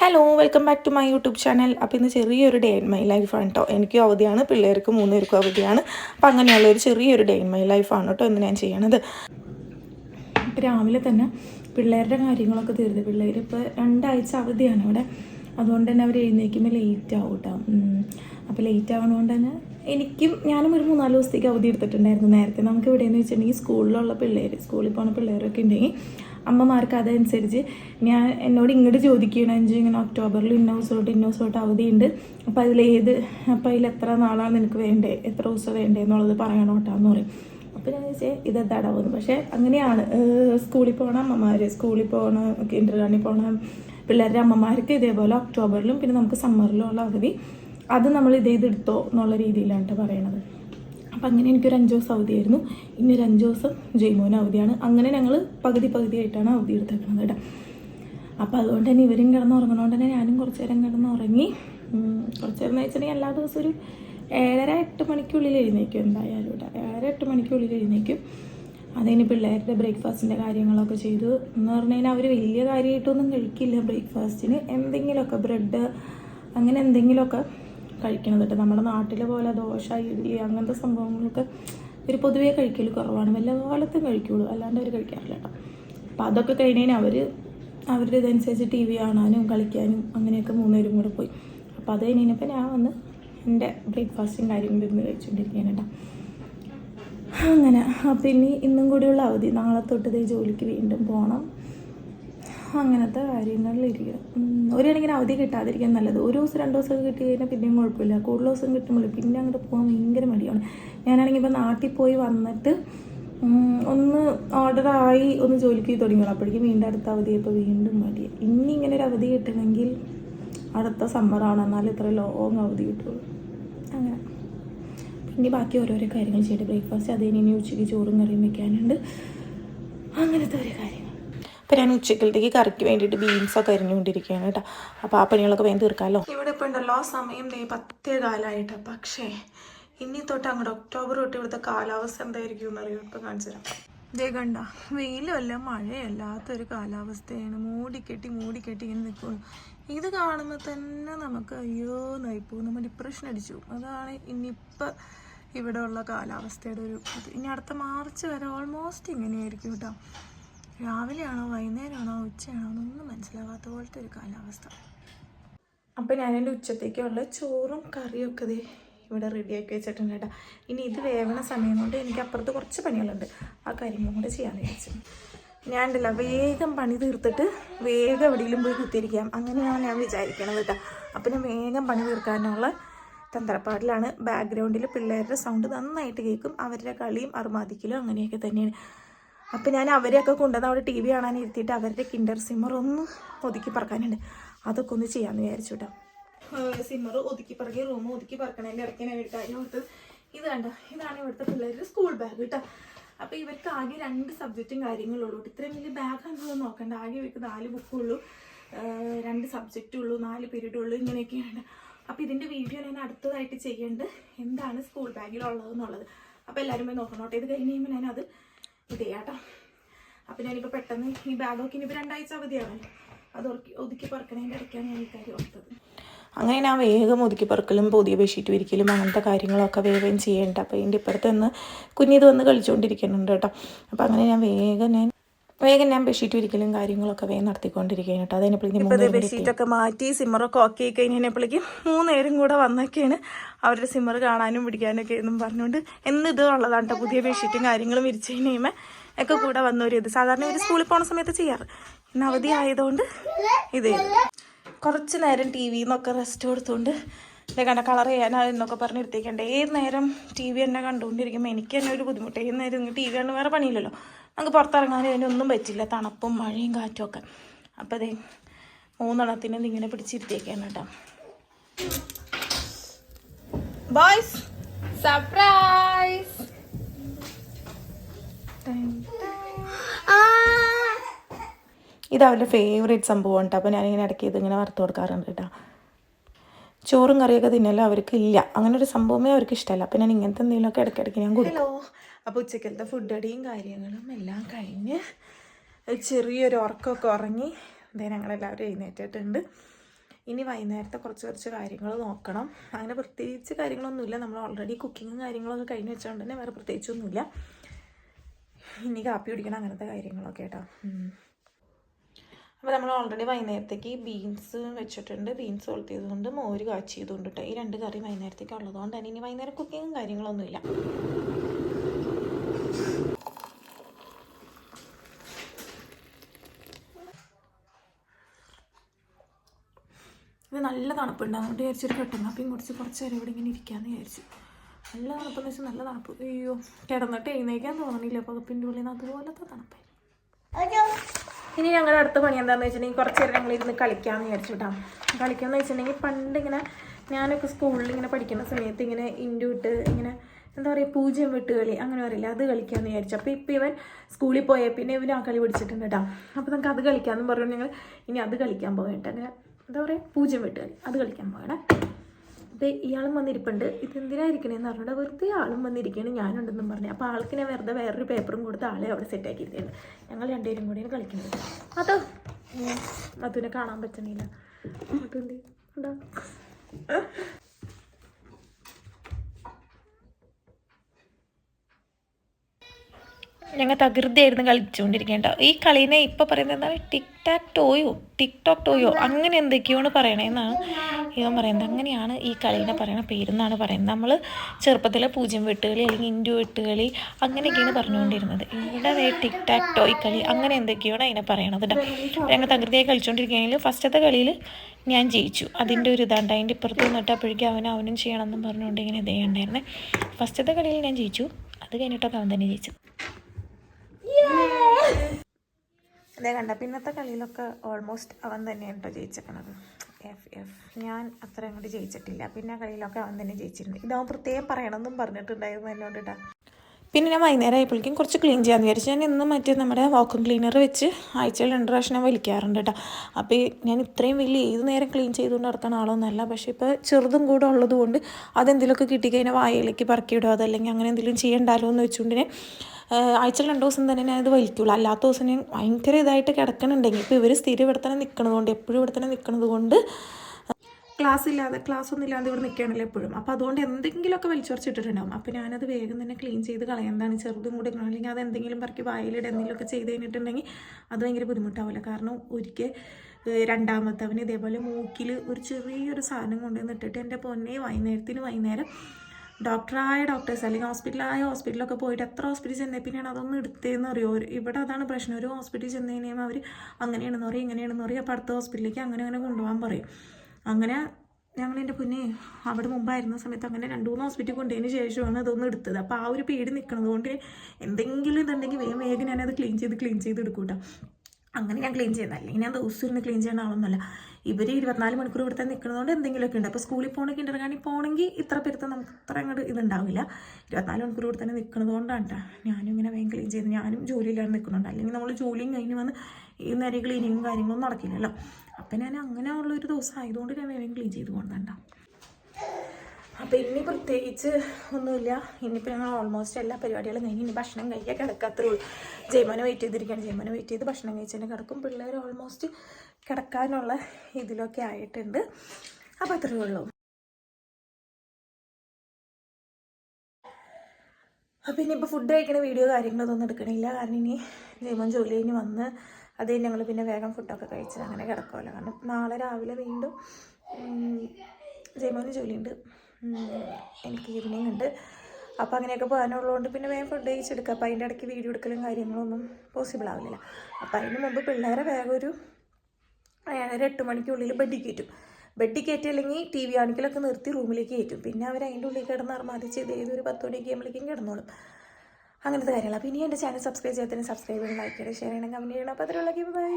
Hello welcome back to my YouTube channel അപ്പോൾ ഇന്ന് ചെറിയൊരു ഡേ ഇൻ മൈ ലൈഫാണ് കേട്ടോ എനിക്കും അവധിയാണ് പിള്ളേർക്ക് മൂന്നുപേർക്കും അവധിയാണ്. അപ്പോൾ അങ്ങനെയുള്ള ഒരു ചെറിയൊരു ഡേ ഇൻ മൈ ലൈഫാണ് കേട്ടോ ഇന്ന് ഞാൻ ചെയ്യണത്. ഇപ്പോൾ രാവിലെ തന്നെ പിള്ളേരുടെ കാര്യങ്ങളൊക്കെ തീർന്നു. പിള്ളേർ ഇപ്പോൾ രണ്ടാഴ്ച അവധിയാണ് ഇവിടെ. അതുകൊണ്ട് തന്നെ അവർ എഴുന്നേൽക്കുമ്പോൾ ലേറ്റ് ആവും കേട്ടോ അപ്പോൾ ലേറ്റ് ആവണതുകൊണ്ട് തന്നെ എനിക്കും ഞാനും ഒരു മൂന്നാൽ ദിവസത്തേക്ക് അവധി എടുത്തിട്ടുണ്ടായിരുന്നു. നേരത്തെ നമുക്ക് ഇവിടെയെന്ന് വെച്ചിട്ടുണ്ടെങ്കിൽ സ്കൂളിലുള്ള പിള്ളേർ സ്കൂളിൽ പോകുന്ന പിള്ളേരൊക്കെ ഉണ്ടെങ്കിൽ അമ്മമാർക്ക് അതനുസരിച്ച് ഞാൻ എന്നോട് ഇങ്ങോട്ട് ചോദിക്കണമെങ്കിൽ ഇങ്ങനെ ഒക്ടോബറിൽ ഇന്ന ദിവസം തൊട്ട് ഇന്ന ദിവസം തൊട്ട് അവധിയുണ്ട് അപ്പോൾ അതിലേത് അപ്പോൾ അതിൽ എത്ര നാളാണ് നിനക്ക് വേണ്ടേ? എത്ര ദിവസം വേണ്ടേ? എന്നുള്ളത് പറയണം കേട്ടോ പറയും. അപ്പോൾ ഞാൻ ചോദിച്ചേ ഇതെന്താടാ പോകുന്നത് പക്ഷേ അങ്ങനെയാണ്. സ്കൂളിൽ പോകണ അമ്മമാർ സ്കൂളിൽ പോകണം കിൻഡർ ഗാർഡനിൽ പോകണം പിള്ളേരുടെ അമ്മമാർക്ക് ഇതേപോലെ ഒക്ടോബറിലും പിന്നെ നമുക്ക് സമ്മറിലും ഉള്ള അവധി. അത് നമ്മൾ ഇതേ ഇതെടുത്തോ എന്നുള്ള രീതിയിലാണ് പറയണത്. അപ്പം അങ്ങനെ എനിക്കൊരു അഞ്ച് ദിവസം അവധിയായിരുന്നു. ഇനി ഒരു അഞ്ച് ദിവസം ജയ്മോന് അവധിയാണ്. അങ്ങനെ ഞങ്ങൾ പകുതി പകുതിയായിട്ടാണ് അവധി എടുത്തേക്കുന്നത് കേട്ടോ. അപ്പോൾ അതുകൊണ്ട് തന്നെ ഇവരും കിടന്ന് ഉറങ്ങണോണ്ട് തന്നെ ഞാനും കുറച്ച് നേരം കിടന്ന് ഉറങ്ങി കുറച്ച് നേരം വെച്ചിട്ടുണ്ടെങ്കിൽ എല്ലാ ദിവസവും ഒരു ഏഴര എട്ട് മണിക്കുള്ളിൽ എഴുന്നേക്കും എന്തായാലും ഇവിടെ ഏഴര എട്ട് മണിക്കുള്ളിൽ എഴുന്നേക്കും. അതിന് പിള്ളേരുടെ ബ്രേക്ക്ഫാസ്റ്റിന്റെ കാര്യങ്ങളൊക്കെ ചെയ്തു. എന്ന് പറഞ്ഞു കഴിഞ്ഞാൽ അവർ വലിയ കാര്യമായിട്ടൊന്നും കഴിക്കില്ല ബ്രേക്ക്ഫാസ്റ്റിന്. എന്തെങ്കിലുമൊക്കെ ബ്രെഡ് അങ്ങനെ എന്തെങ്കിലുമൊക്കെ കഴിക്കണത് കേട്ടോ. നമ്മുടെ നാട്ടിലെ പോലെ ദോശ ഇഡ്ഡലി അങ്ങനത്തെ സംഭവങ്ങളൊക്കെ ഇവർ പൊതുവേ കഴിക്കൽ കുറവാണ്. വല്ല കാലത്തും കഴിക്കുള്ളൂ. അല്ലാണ്ട് അവർ കഴിക്കാറില്ല കേട്ടോ. അപ്പം അതൊക്കെ കഴിഞ്ഞാൽ അവർ അവരുടെ ഇതനുസരിച്ച് ടി വി കാണാനും കളിക്കാനും അങ്ങനെയൊക്കെ മൂന്നുപേരും കൂടെ പോയി. അപ്പോൾ അത് കഴിഞ്ഞപ്പോൾ ഞാൻ വന്ന് എന്റെ ബ്രേക്ക്ഫാസ്റ്റും കാര്യങ്ങളും ഇരുന്ന് കഴിച്ചുകൊണ്ടിരിക്കുകയാണ് കേട്ടോ. അങ്ങനെ. അപ്പം ഇനി ഇന്നും കൂടിയുള്ള അവധി. നാളെ തൊട്ട് ജോലിക്ക് വീണ്ടും പോകണം അങ്ങനത്തെ കാര്യങ്ങളിലിരിക്കും ഒരു കണക്കിന് അവധി കിട്ടാതിരിക്കാൻ നല്ലത്. ഒരു ദിവസം രണ്ട് ദിവസമൊക്കെ കിട്ടി കഴിഞ്ഞാൽ പിന്നെയും കുഴപ്പമില്ല. കൂടുതൽ ദിവസം കിട്ടുമ്പോൾ പിന്നെ അങ്ങോട്ട് പോകാൻ ഭയങ്കര മടിയാണ്. ഞാനാണെങ്കിൽ ഇപ്പോൾ നാട്ടിൽ പോയി വന്നിട്ട് ഒന്ന് ഓർഡറായി ഒന്ന് ജോലിക്ക് തുടങ്ങിയോളൂ അപ്പോഴേക്കും വീണ്ടും അടുത്ത അവധി. ഇപ്പോൾ വീണ്ടും മടിയാണ് ഇനി ഇങ്ങനെ ഒരു അവധി കിട്ടണമെങ്കിൽ അടുത്ത സമ്മറാണ് എന്നാലും ഇത്ര ലോങ് അവധി കിട്ടുള്ളൂ. അങ്ങനെ. പിന്നെ ബാക്കി ഓരോരോ കാര്യങ്ങൾ ചെയ്തിട്ട് ബ്രേക്ക്ഫാസ്റ്റ് അതേ ഇനി ഉച്ചയ്ക്ക് ചോറും കറിയും വെക്കാനുണ്ട്. അങ്ങനത്തെ ഒരു കാര്യങ്ങൾ അപ്പോൾ ഞാൻ ഉച്ചക്കലത്തേക്ക് കറിക്ക് വേണ്ടിയിട്ട് ബീൻസൊക്കെ അരിഞ്ഞുകൊണ്ടിരിക്കുകയാണ് കേട്ടോ. അപ്പോൾ ആ പണികളൊക്കെ വേഗം തീർക്കാമല്ലോ ഇവിടെ ഇപ്പോൾ ഉണ്ടല്ലോ സമയം പത്തേ കാലമായിട്ട് പക്ഷേ ഇനി തൊട്ട് അങ്ങോട്ട് ഒക്ടോബർ തൊട്ട് ഇവിടുത്തെ കാലാവസ്ഥ എന്തായിരിക്കും എന്നറിയോ? ഇപ്പം കാണിച്ചു തരാം. ദേ കണ്ട വെയിലുമല്ല മഴയല്ലാത്തൊരു കാലാവസ്ഥയാണ്. മൂടിക്കെട്ടി മൂടിക്കെട്ടി ഇങ്ങനെ നിൽക്കുന്നു ഇത് കാണുമ്പോൾ തന്നെ നമുക്ക് അയ്യോ നയിപ്പോ നമ്മൾ ഡിപ്രഷൻ അടിച്ചു. അതാണ് ഇനിയിപ്പോൾ ഇവിടെ ഉള്ള കാലാവസ്ഥയുടെ ഒരു ഇത്. ഇനി അടുത്ത മാർച്ച് വരെ ഓൾമോസ്റ്റ് ഇങ്ങനെയായിരിക്കും കേട്ടോ. രാവിലെയാണോ വൈകുന്നേരമാണോ ഉച്ചയാണോ എന്നൊന്നും മനസ്സിലാവാത്ത പോലത്തെ ഒരു കാലാവസ്ഥ. അപ്പോൾ ഞാൻ എന്റെ ഉച്ചത്തേക്കുള്ള ചോറും കറിയും ഒക്കെ ദേ ഇവിടെ റെഡിയാക്കി വെച്ചിട്ടുണ്ട് കേട്ടോ. ഇനി ഇത് വേവണ സമയം കൊണ്ട് എനിക്ക് അപ്പുറത്ത് കുറച്ച് പണികളുണ്ട്. ആ കാര്യങ്ങളും കൂടെ ചെയ്യാമെന്ന് വിചാരിച്ചു. ഞാൻ ഉണ്ടല്ലോ വേഗം പണി തീർത്തിട്ട് വേഗം എവിടെയെങ്കിലും പോയി കുത്തിയിരിക്കാം. അങ്ങനെയാണ് ഞാൻ വിചാരിക്കണത് കേട്ടോ. അപ്പം ഞാൻ വേഗം പണി തീർക്കാനുള്ള തന്ത്രപ്പാടിലാണ്. ബാക്ക്ഗ്രൗണ്ടിൽ പിള്ളേരുടെ സൗണ്ട് നന്നായിട്ട് കേൾക്കും. അവരുടെ കളിയും അറുമാദിക്കലും അങ്ങനെയൊക്കെ തന്നെയാണ്. അപ്പം ഞാൻ അവരെയൊക്കെ കൊണ്ടുവന്ന് അവിടെ ടി വി കാണാൻ ഇരുത്തിയിട്ട് അവരുടെ കിൻഡർ സിമ്മർ ഒന്ന് ഒതുക്കി പറക്കാനുണ്ട്. അതൊക്കെ ഒന്ന് ചെയ്യാമെന്ന് വിചാരിച്ചു കേട്ടോ സിമ്മർ ഒതുക്കി പറക്കി റൂം ഒതുക്കി പറക്കണതിന്റെ കാര്യം ഓർത്ത് ഇത് കണ്ട? ഇതാണ് ഇവിടുത്തെ പിള്ളേരുടെ സ്കൂൾ ബാഗ് കേട്ടോ അപ്പോൾ ഇവർക്ക് ആകെ രണ്ട് സബ്ജക്റ്റും കാര്യങ്ങളുള്ളൂ ഇത്രയും വലിയ ബാഗാണെന്ന് നോക്കണ്ട. ആകെ ഇവർക്ക് നാല് ബുക്കുള്ളൂ രണ്ട് സബ്ജക്റ്റും ഉള്ളൂ നാല് പീരീഡുള്ളൂ ഇങ്ങനെയൊക്കെയാണ് അപ്പോൾ ഇതിന്റെ വീഡിയോ ഞാൻ അടുത്തതായിട്ട് ചെയ്യേണ്ടത് എന്താണ് സ്കൂൾ ബാഗിലുള്ളത് എന്നുള്ളത് അപ്പോൾ എല്ലാവരും പോയി നോക്കണം കേട്ടോ ഇത് കഴിഞ്ഞ് കഴിയുമ്പോൾ ഞാനത് ഇത് ചെയ്യാം കേട്ടോ അപ്പം ഞാനിപ്പോൾ പെട്ടെന്ന് ഈ ബാഗൊക്കെ ഇനിയിപ്പോൾ രണ്ടാഴ്ച അവധിയാണ്. അത് ഒതുക്കി ഒതുക്കി പറക്കണതിന്റെ ഇടയ്ക്കാണ് ഞാൻ ഈ കാര്യം ഓർത്തത്. അങ്ങനെ ഞാൻ വേഗം ഒതുക്കി പറക്കലും പുതിയ ബെഡ്ഷീറ്റ് വിരിക്കലും അങ്ങനത്തെ കാര്യങ്ങളൊക്കെ വേഗം ചെയ്യേണ്ട. അപ്പോൾ ഇതിന്റെ ഇപ്പുറത്ത് നിന്ന് കുഞ്ഞിത് വന്ന് കളിച്ചുകൊണ്ടിരിക്കുന്നുണ്ട് കേട്ടോ. അപ്പോൾ അങ്ങനെ ഞാൻ വേഗം ഞാൻ വേഗം ഞാൻ ബെഡ്ഷീറ്റ് ഒരിക്കലും കാര്യങ്ങളൊക്കെ വേഗം നടത്തിക്കൊണ്ടിരിക്കുകയാണ് കേട്ടോ. അതിനെപ്പോഴേക്കും ബെഡ്ഷീറ്റൊക്കെ മാറ്റി സിമ്മറൊക്കെ ഓക്കെ ആയി കഴിഞ്ഞപ്പോഴേക്കും മൂന്നേരും കൂടെ വന്നൊക്കെയാണ് അവരുടെ സിമ്മർ കാണാനും പിടിക്കാനൊക്കെ എന്നും പറഞ്ഞുകൊണ്ട് എന്ന് ഇത് ഉള്ളതാണ് കേട്ടോ. പുതിയ ബെഡ്ഷീറ്റും കാര്യങ്ങളും വിരിച്ചു കഴിയുമ്പോൾ ഒക്കെ കൂടെ വന്നൊരു ഇത്. സാധാരണ ഒരു സ്കൂളിൽ പോണ സമയത്ത് ചെയ്യാറ്. ഇന്ന് അവധി ആയതുകൊണ്ട് ഇത് കുറച്ച് നേരം ടി വിന്നൊക്കെ റെസ്റ്റ് കൊടുത്തുകൊണ്ട് ഇതേ കണ്ട കളർ ചെയ്യാനാ എന്നൊക്കെ പറഞ്ഞ് എടുത്തേക്കണ്ടേ ഏത് നേരം ടി വി തന്നെ കണ്ടുകൊണ്ടിരിക്കുമ്പോൾ എനിക്ക് തന്നെ ഒരു ബുദ്ധിമുട്ട്. ഏത് നേരം ടി വി കണ്ട് വേറെ പണിയില്ലല്ലോ. നമുക്ക് പുറത്തിറങ്ങാനും അതിനൊന്നും പറ്റില്ല. തണുപ്പും മഴയും കാറ്റും ഒക്കെ. അപ്പോൾ അതെ മൂന്നെണ്ണത്തിന് ഇങ്ങനെ പിടിച്ചിരുത്തിയേക്കാണ് കേട്ടോ. ബോയ്സ് സർപ്രൈസ് ഇത് അവരുടെ ഫേവറേറ്റ് സംഭവം കേട്ടോ. അപ്പോൾ ഞാനിങ്ങനെ ഇടയ്ക്ക് ഇതിങ്ങനെ വറുത്ത് കൊടുക്കാറുണ്ട് കേട്ടോ. ചോറും കറിയൊക്കെ തിന്നല്ലോ അവർക്ക് ഇല്ല. അങ്ങനെ ഒരു സംഭവമേ അവർക്ക് ഇഷ്ടമല്ല. അപ്പം ഞാൻ ഇങ്ങനത്തെ എന്തെങ്കിലുമൊക്കെ ഇടയ്ക്കിടയ്ക്ക് ഞാൻ കൊടുക്കും. അപ്പോൾ ഉച്ചക്കലത്തെ ഫുഡ് അടിയും കാര്യങ്ങളും എല്ലാം കഴിഞ്ഞ് ചെറിയൊരു ഉറക്കമൊക്കെ ഉറങ്ങി അതേ ഞങ്ങളെല്ലാവരും എഴുന്നേറ്റിട്ടുണ്ട്. ഇനി വൈകുന്നേരത്തെ കുറച്ച് കുറച്ച് കാര്യങ്ങൾ നോക്കണം. അങ്ങനെ പ്രത്യേകിച്ച് കാര്യങ്ങളൊന്നുമില്ല. നമ്മൾ ഓൾറെഡി കുക്കിങ്ങും കാര്യങ്ങളൊക്കെ കഴിഞ്ഞ് വെച്ചുകൊണ്ട് തന്നെ വേറെ പ്രത്യേകിച്ചൊന്നുമില്ല. ഇനി കാപ്പി കുടിക്കണം അങ്ങനത്തെ കാര്യങ്ങളൊക്കെ കേട്ടോ. അപ്പോൾ നമ്മൾ ഓൾറെഡി വൈകുന്നേരത്തേക്ക് ബീൻസ് വെച്ചിട്ടുണ്ട്. ബീൻസ് കൊളുത്തിയതുകൊണ്ട് മോര് കാച്ചിയതുകൊണ്ട് ഈ രണ്ട് കറി വൈകുന്നേരത്തേക്ക് ഉള്ളതുകൊണ്ട് തന്നെ ഇനി വൈകുന്നേരം കുക്കിങ്ങും കാര്യങ്ങളൊന്നുമില്ല. ഇത് നല്ല തണുപ്പുണ്ട്. അതുകൊണ്ട് വിചാരിച്ചൊരു കെട്ടുന്ന അപ്പം ഇങ്ങോട്ട് കുറച്ച് നേരം ഇവിടെ ഇങ്ങനെ ഇരിക്കാമെന്ന് വിചാരിച്ചു. നല്ല തണുപ്പെന്ന് വെച്ചാൽ നല്ല തണുപ്പ്. അയ്യോ കിടന്നിട്ട് എഴുന്നേക്കാൻ തോന്നണില്ല. പകപ്പിന്റെ ഉള്ളിൽ നിന്ന് അതുപോലത്തെ തണുപ്പായി. ഇനി ഞങ്ങളുടെ അടുത്ത പണി എന്താണെന്ന് വെച്ചിട്ടുണ്ടെങ്കിൽ കുറച്ച് നേരം ഞങ്ങൾ ഇരുന്ന് കളിക്കാമെന്ന് കേട്ടോ കളിക്കാമെന്ന് വെച്ചിട്ടുണ്ടെങ്കിൽ പണ്ട് ഇങ്ങനെ ഞാനൊക്കെ സ്കൂളിൽ ഇങ്ങനെ പഠിക്കുന്ന സമയത്ത് ഇങ്ങനെ ഇൻഡു ഇട്ട് ഇങ്ങനെ എന്താ പറയുക പൂജ്യം വെട്ടുകളി കളി അങ്ങനെ പറയില്ല അത് കളിക്കാമെന്ന് വിചാരിച്ചു. അപ്പോൾ ഇപ്പം ഇവൻ സ്കൂളിൽ പോയ പിന്നെ ഇവൻ ആ കളി പിടിച്ചിട്ടുണ്ട് കേട്ടോ അപ്പോൾ നമുക്ക് അത് കളിക്കാമെന്ന് പറഞ്ഞു ഞങ്ങൾ ഇനി അത് കളിക്കാൻ പോകട്ടെ. അങ്ങനെ എന്താ പറയുക പൂജ്യം വെട്ടുകളി കളി അത് കളിക്കാൻ പോകണേ അപ്പോൾ ഇയാളും വന്നിരിപ്പുണ്ട്. ഇത് ഇരിക്കണേന്ന് പറഞ്ഞിട്ട് വെറുതെ ആളും വന്നിരിക്കണേ ഞാനുണ്ടെന്നും പറഞ്ഞു. അപ്പോൾ ആൾക്ക് ഞാൻ വെറുതെ വേറൊരു പേപ്പറും കൊടുത്ത് ആളെ അവിടെ സെറ്റാക്കി ഇരുത്തിയാണ് ഞങ്ങൾ രണ്ടുപേരും കൂടിയാണ് കളിക്കുന്നത്. അതോ? മധുവിനെ കാണാൻ പറ്റണില്ല എന്ത്? ഉണ്ടോ ഞങ്ങൾ തകൃതിയായിരുന്നു കളിച്ചുകൊണ്ടിരിക്കേണ്ട. ഈ കളീനെ ഇപ്പോൾ പറയുന്നത് എന്താണ്? ടിക് ടാക് ടോയോ ടിക് ടോക് ടോയോ അങ്ങനെ എന്തൊക്കെയാണ് പറയണേന്നാണ് ഇവൻ പറയുന്നത്. അങ്ങനെയാണ് ഈ കളീനെ പറയണ പേരെന്നാണ് പറയുന്നത്. നമ്മൾ ചെറുപ്പത്തിലെ പൂജ്യം വെട്ടുകളി അല്ലെങ്കിൽ ഇൻഡു വെട്ടുകളി അങ്ങനെയൊക്കെയാണ് പറഞ്ഞുകൊണ്ടിരുന്നത്. ഇവിടെ വേ ടിക് ടാക് ടോയ് കളി അങ്ങനെ എന്തൊക്കെയാണ് അതിനെ പറയണത് കേട്ടോ ഞങ്ങൾ തകൃതിയായി കളിച്ചുകൊണ്ടിരിക്കുകയാണെങ്കിൽ ഫസ്റ്റത്തെ കളിയിൽ ഞാൻ ജയിച്ചു. അതിന്റെ ഒരു ഇതാണ്ട് അതിന്റെ ഇപ്പുറത്ത് നിന്നിട്ട് അപ്പോഴേക്കും അവനും അവനും ചെയ്യണമെന്നും പറഞ്ഞുകൊണ്ട് ഇങ്ങനെ ഇതേ ഉണ്ടായിരുന്നേ ഫസ്റ്റത്തെ കളിയിൽ ഞാൻ ജയിച്ചു. അത് കഴിഞ്ഞിട്ടൊക്കെ അവൻ തന്നെ ജയിച്ചു. അതേ കണ്ട. പിന്നത്തെ കളിയിലൊക്കെ ഓൾമോസ്റ്റ് അവൻ തന്നെയാണ് കേട്ടോ ജയിച്ചേക്കണത്. എഫ് എഫ് ഞാൻ അത്ര അങ്ങോട്ട് ജയിച്ചിട്ടില്ല. പിന്നെ കളിയിലൊക്കെ അവൻ തന്നെ ജയിച്ചിരുന്നു ഇതവൻ പ്രത്യേകം പറയണമെന്നും പറഞ്ഞിട്ടുണ്ടായിരുന്നു എന്നോട് കേട്ടോ പിന്നെ ഞാൻ വൈകുന്നേരം ആയപ്പോഴേക്കും കുറച്ച് ക്ലീൻ ചെയ്യാമെന്ന് വിചാരിച്ചു. ഞാൻ ഇന്ന് മറ്റേ നമ്മുടെ വാക്കും ക്ലീനർ വെച്ച് ആഴ്ചയിൽ രണ്ട് പ്രാവശ്യം ഞാൻ വലിക്കാറുണ്ട് കേട്ടോ അപ്പോൾ ഞാൻ ഇത്രയും വലിയ ഏത് നേരം ക്ലീൻ ചെയ്തുകൊണ്ട് നടത്തുന്ന ആളൊന്നുമല്ല പക്ഷേ ഇപ്പോൾ ചെറുതും കൂടെ ഉള്ളതുകൊണ്ട് അതെന്തെങ്കിലുമൊക്കെ കിട്ടിക്കഴിഞ്ഞാൽ വായയിലേക്ക് പറക്കിയിടുക അതല്ലെങ്കിൽ അങ്ങനെ എന്തെങ്കിലും ചെയ്യണ്ടാലോ എന്ന് വെച്ചുകൊണ്ട് ആഴ്ചയിൽ രണ്ട് ദിവസം തന്നെ ഞാൻ ഇത് വലിക്കുള്ളൂ അല്ലാത്ത ദിവസം ഞാൻ ഭയങ്കര ഇതായിട്ട് കിടക്കണുണ്ടെങ്കിൽ ഇപ്പോൾ ഇവർ സ്ഥിരം ഇവിടെ തന്നെ നിൽക്കണത് കൊണ്ട് എപ്പോഴും ഇവിടെ തന്നെ നിൽക്കണത് കൊണ്ട് ക്ലാസ് ഇല്ലാതെ ക്ലാസ് ഒന്നും ഇല്ലാതെ ഇവിടെ നിൽക്കുകയാണല്ലോ എപ്പോഴും. അപ്പോൾ അതുകൊണ്ട് എന്തെങ്കിലുമൊക്കെ വലിച്ചുറച്ചിട്ടിട്ടുണ്ടാവും അപ്പോൾ ഞാനത് വേഗം തന്നെ ക്ലീൻ ചെയ്ത് കളയുന്നതാണ് ചെറുതും കൂടി. അല്ലെങ്കിൽ അത് എന്തെങ്കിലും പറക്കി വായിലിടെ എന്തെങ്കിലുമൊക്കെ ചെയ്ത് കഴിഞ്ഞിട്ടുണ്ടെങ്കിൽ അത് ഭയങ്കര ബുദ്ധിമുട്ടാവില്ല. കാരണം ഒരിക്കൽ രണ്ടാമത്തവന് ഇതേപോലെ മൂക്കിൽ ഒരു ചെറിയൊരു സാധനം കൊണ്ടുവന്നിട്ടിട്ട് എന്റെ പൊന്നെ വൈകുന്നേരത്തിന് വൈകുന്നേരം ഡോക്ടറായ ഡോക്ടേഴ്സ് അല്ലെങ്കിൽ ഹോസ്പിറ്റലായ ഹോസ്പിറ്റലൊക്കെ പോയിട്ട് എത്ര ഹോസ്പിറ്റലിൽ ചെന്നേ? പിന്നെയാണ് അതൊന്നും എടുത്തതെന്ന് അറിയോ? ഇവിടെ അതാണ് പ്രശ്നം. ഒരു ഹോസ്പിറ്റലിൽ ചെന്ന് കഴിയുമ്പോൾ അവർ അങ്ങനെയാണെന്ന് പറയും ഇങ്ങനെയാണെന്ന് പറയും. അപ്പോൾ അടുത്ത ഹോസ്പിറ്റലിലേക്ക് അങ്ങനെ അങ്ങനെ കൊണ്ടുപോകാൻ പറയും. അങ്ങനെ ഞങ്ങൾ എന്റെ കുഞ്ഞെ അവിടെ മുമ്പായിരുന്ന സമയത്ത് അങ്ങനെ രണ്ട് മൂന്ന് ഹോസ്പിറ്റലിൽ കൊണ്ടുപോയതിന് ശേഷമാണ് അതൊന്നും എടുത്തത്. അപ്പോൾ ആ ഒരു പേടി നിൽക്കുന്നത് കൊണ്ട് എന്തെങ്കിലും ഇതുണ്ടെങ്കിൽ വേഗം വേഗം ഞാനത് ക്ലീൻ ചെയ്ത് ക്ലീൻ ചെയ്ത് എടുക്കൂട്ടോ അങ്ങനെ ഞാൻ ക്ലീൻ ചെയ്യുന്നത് അല്ലെങ്കിൽ ഞാൻ ദിവസം ഇരുന്ന് ക്ലീൻ ചെയ്യുന്ന ആളൊന്നുമല്ല. ഇവർ ഇരുപത്തിനാല് മണിക്കൂർ ഇവിടുത്തെ നിൽക്കുന്നതുകൊണ്ട് എന്തെങ്കിലുമൊക്കെ ഉണ്ട്. അപ്പോൾ സ്കൂളിൽ പോകണമെങ്കിൽ ഇന്റർകാണി പോകണമെങ്കിൽ ഇത്ര പേരുത്ത് നമുക്ക് ഇത്ര അങ്ങോട്ട് ഇതുണ്ടാവില്ല. ഇരുപത്തിനാല് മണിക്കൂർ ഇവിടെ തന്നെ നിൽക്കുന്നത് കൊണ്ടാണ് കേട്ടോ ഞാനും ഇങ്ങനെ വേഗം ക്ലീൻ ചെയ്ത് ഞാനും ജോലിയിലാണ് നിൽക്കുന്നുണ്ട്. അല്ലെങ്കിൽ നമ്മൾ ജോലിയും കഴിഞ്ഞ് വന്ന് ഈ നേരം ക്ലീനിങ്ങും കാര്യങ്ങളൊന്നും നടക്കില്ലല്ലോ. അപ്പം ഞാൻ അങ്ങനെ ഉള്ളൊരു ദിവസം ആയതുകൊണ്ട് ഞാൻ വേഗം ക്ലീൻ ചെയ്ത് കൊണ്ടുണ്ടാവും അപ്പോൾ ഇനി പ്രത്യേകിച്ച് ഒന്നുമില്ല. ഇനിയിപ്പോൾ ഞങ്ങൾ ഓൾമോസ്റ്റ് എല്ലാ പരിപാടികളും കഴിഞ്ഞ് ഇനി ഭക്ഷണം കഴിക്കാൻ കിടക്കാത്തേ ഉള്ളൂ. ജയ്മനെ വെയിറ്റ് ചെയ്തിരിക്കുകയാണ്. ജയ്മനെ വെയിറ്റ് ചെയ്ത് ഭക്ഷണം കഴിച്ചതിന് കിടക്കും. പിള്ളേർ ഓൾമോസ്റ്റ് കിടക്കാനുള്ള ഇതിലൊക്കെ ആയിട്ടുണ്ട്. അപ്പോൾ അത്രയേ ഉള്ളൂ. അപ്പോൾ ഇനിയിപ്പോൾ ഫുഡ് കഴിക്കണ വീഡിയോ കാര്യങ്ങളൊന്നും എടുക്കണില്ല. കാരണം ഇനി ജയ്മൻ ജോലി കഴിഞ്ഞ് വന്ന് അത് ഞങ്ങൾ പിന്നെ വേഗം ഫുഡൊക്കെ കഴിച്ച് അങ്ങനെ കിടക്കുമല്ലോ കാരണം നാളെ രാവിലെ വീണ്ടും ജയ്മോന് ജോലിയുണ്ട്. എനിക്ക് ഈവനിങ് ഉണ്ട് അപ്പോൾ അങ്ങനെയൊക്കെ പോകാനുള്ളതുകൊണ്ട് പിന്നെ വേഗം ഫുഡ് കഴിച്ചെടുക്കുക അപ്പോൾ അതിന്റെ ഇടയ്ക്ക് വീഡിയോ എടുക്കലും കാര്യങ്ങളൊന്നും പോസിബിൾ ആവില്ല. അപ്പോൾ അതിന് മുമ്പ് പിള്ളേരെ വേഗം ഒരു ഏഴര എട്ട് മണിക്കുള്ളിൽ ബെഡിൽ കയറ്റും. ബെഡിൽ കയറ്റി അല്ലെങ്കിൽ ടി വി ആണെങ്കിലൊക്കെ നിർത്തി റൂമിലേക്ക് കയറ്റും. പിന്നെ അവർ അതിന്റെ ഉള്ളിൽ കിടന്ന് അർമാദിച്ച് ഏതൊരു പത്ത് മണിയൊക്കെ ആകുമ്പോഴേക്കും കിടന്നോളും. അങ്ങനത്തെ കാര്യങ്ങളാണ് അപ്പോൾ ഇനി എന്റെ ചാനൽ സബ്സ്ക്രൈബ് ചെയ്യാത്തതിന് സബ്സ്ക്രൈബ് ചെയ്യണം ലൈക്ക് ചെയ്യണം ഷെയർ ചെയ്യണം കമന്റ് ചെയ്യണം. അപ്പോൾ അതിലുള്ള ബൈ